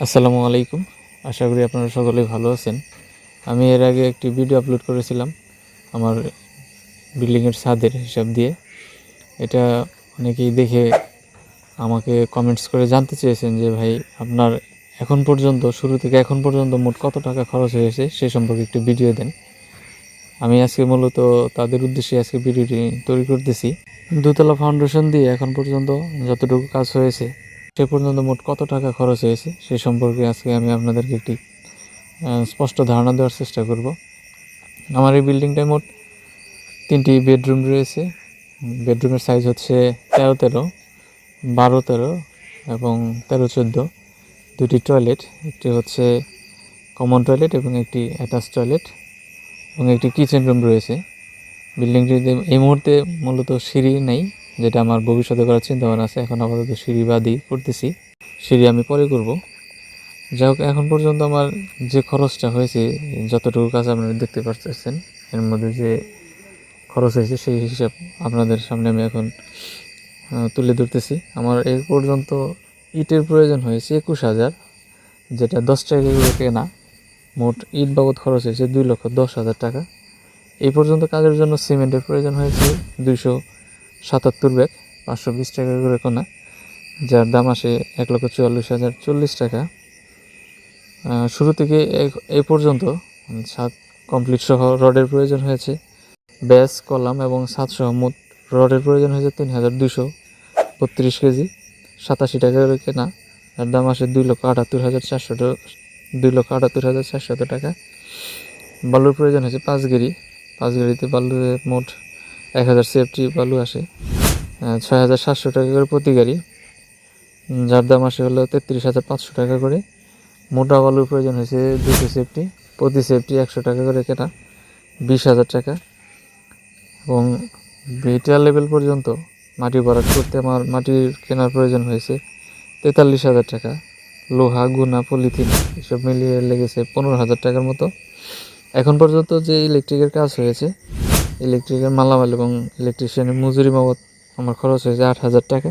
আসসালামু আলাইকুম। আশা করি আপনারা সকলেই ভালো আছেন। আমি এর আগে একটি ভিডিও আপলোড করেছিলাম আমার বিল্ডিংয়ের ছাদের হিসাব দিয়ে। এটা অনেকেই দেখে আমাকে কমেন্টস করে জানতে চেয়েছেন যে, ভাই, আপনার এখন পর্যন্ত, শুরু থেকে এখন পর্যন্ত মোট কত টাকা খরচ হয়েছে? সে সম্পর্কে একটু ভিডিও দেন। আমি আজকে মূলত তাদের উদ্দেশ্যে আজকে ভিডিওটি তৈরি করতেছি। দুতলা ফাউন্ডেশন দিয়ে এখন পর্যন্ত যতটুকু কাজ হয়েছে সে পর্যন্ত মোট কত টাকা খরচ হয়েছে, সে সম্পর্কে আজকে আমি আপনাদেরকে একটি স্পষ্ট ধারণা দেওয়ার চেষ্টা করব। আমার এই বিল্ডিংটায় মোট তিনটি বেডরুম রয়েছে। বেডরুমের সাইজ হচ্ছে তেরো তেরো, বারো তেরো এবং তেরো চোদ্দ। দুটি টয়লেট, একটি হচ্ছে কমন টয়লেট এবং একটি অ্যাটাচ টয়লেট এবং একটি কিচেন রুম রয়েছে। বিল্ডিংটিতে এই মুহূর্তে মূলত সিঁড়ি নেই। যেটা আমার ভবিষ্যতে করার চিন্তা ভাবনা আছে, এখন আপাতত সিঁড়ি বাদই করতেছি সিঁড়ি আমি পরে করব। যাই হোক, এখন পর্যন্ত আমার যে খরচটা হয়েছে, যতটুকু কাজ আপনারা দেখতে পাচ্ছেন এর মধ্যে যে খরচ হয়েছে সেই হিসাব আপনাদের সামনে আমি এখন তুলে ধরতেছি। আমার এই পর্যন্ত ইটের প্রয়োজন হয়েছে একুশ হাজার, যেটা দশ টাকা করে কেনা। মোট ইট বাবদ খরচ হয়েছে দুই লক্ষ দশ হাজার টাকা। এই পর্যন্ত কাজের জন্য সিমেন্টের প্রয়োজন হয়েছে দুইশো সাতাত্তর ব্যাগ, পাঁচশো বিশ টাকা করে কোনা, যার দাম আসে এক লক্ষ চুয়াল্লিশ হাজার চল্লিশ টাকা। শুরু থেকে এ- পর্যন্ত ছাদ কমপ্লিট সহ রডের প্রয়োজন হয়েছে। ব্যাস, কলাম এবং ছাদ সহ মোট রডের প্রয়োজন হয়েছে তিন হাজার দুশো বত্রিশ কেজি। সাতাশি টাকা করে কেনা, যার দাম আসে দুই লক্ষ আটাত্তর হাজার চারশো দুই লক্ষ আটাত্তর হাজার চারশত টাকা। বালুর প্রয়োজন হয়েছে পাঁচ গেরি। পাঁচ গেরিতে বালুতে মোট এক হাজার সেফটি বালু আসে। ছয় হাজার সাতশো টাকা করে প্রতি গাড়ি। যার দাম আসে হলো তেত্রিশ হাজার পাঁচশো টাকা করে। মোটা বালুর প্রয়োজন হয়েছে দুশো সেফটি প্রতি সেফটি একশো টাকা করে কেনা, বিশ হাজার টাকা। এবং বিটিআর লেভেল পর্যন্ত মাটি ভরাট করতে আমার মাটির কেনার প্রয়োজন হয়েছে তেতাল্লিশ হাজার টাকা। লোহা, গুনা, পলিথিন এসব মিলিয়ে লেগেছে পনেরো হাজার টাকার মতো। এখন পর্যন্ত যে ইলেকট্রিকের কাজ হয়েছে ইলেকট্রিকের মালামাল এবং ইলেকট্রিশিয়ানের মজুরি বাবদ আমার খরচ হয়েছে আট হাজার টাকা।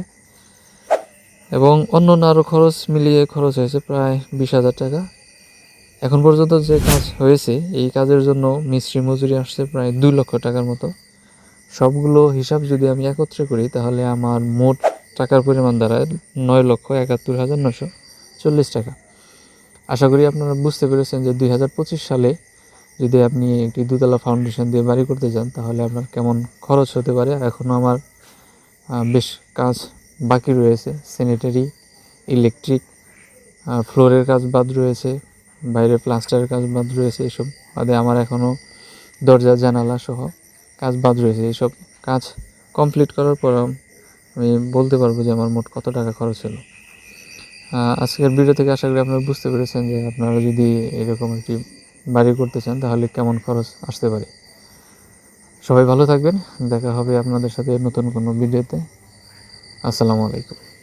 এবং অন্য অন্য আরও খরচ মিলিয়ে খরচ হয়েছে প্রায় বিশ হাজার টাকা। এখন পর্যন্ত যে কাজ হয়েছে, এই কাজের জন্য মিস্ত্রি মজুরি আসছে প্রায় দুই লক্ষ টাকার মতো। সবগুলো হিসাব যদি আমি একত্রে করি, তাহলে আমার মোট টাকার পরিমাণ দাঁড়ায় নয় লক্ষ একাত্তর হাজার নশো চল্লিশ টাকা। আশা করি আপনারা বুঝতে পেরেছেন যে দুই হাজার পঁচিশ সালে যদি আপনি একটি দুতলা ফাউন্ডেশন দিয়ে বাড়ি করতে যান তাহলে আপনার কেমন খরচ হতে পারে? এখনও আমার বেশ কাজ বাকি রয়েছে। স্যানিটারি ইলেকট্রিক ফ্লোরের কাজ বাদ রয়েছে, বাইরে প্লাস্টারের কাজ বাদ রয়েছে, এসব বাদে আমার এখনও দরজা, জানালা সহ কাজ বাদ রয়েছে। এইসব কাজ কমপ্লিট করার পর আমি বলতে পারব যে আমার মোট কত টাকা খরচ হলো। আজকের ভিডিও থেকে আশা করি আপনারা বুঝতে পেরেছেন যে আপনারা যদি এরকম একটি বাড়ি করতে চান, তাহলে কেমন খরচ আসতে পারে? সবাই ভালো থাকবেন। দেখা হবে আপনাদের সাথে নতুন কোনো ভিডিওতে। আসসালামু আলাইকুম।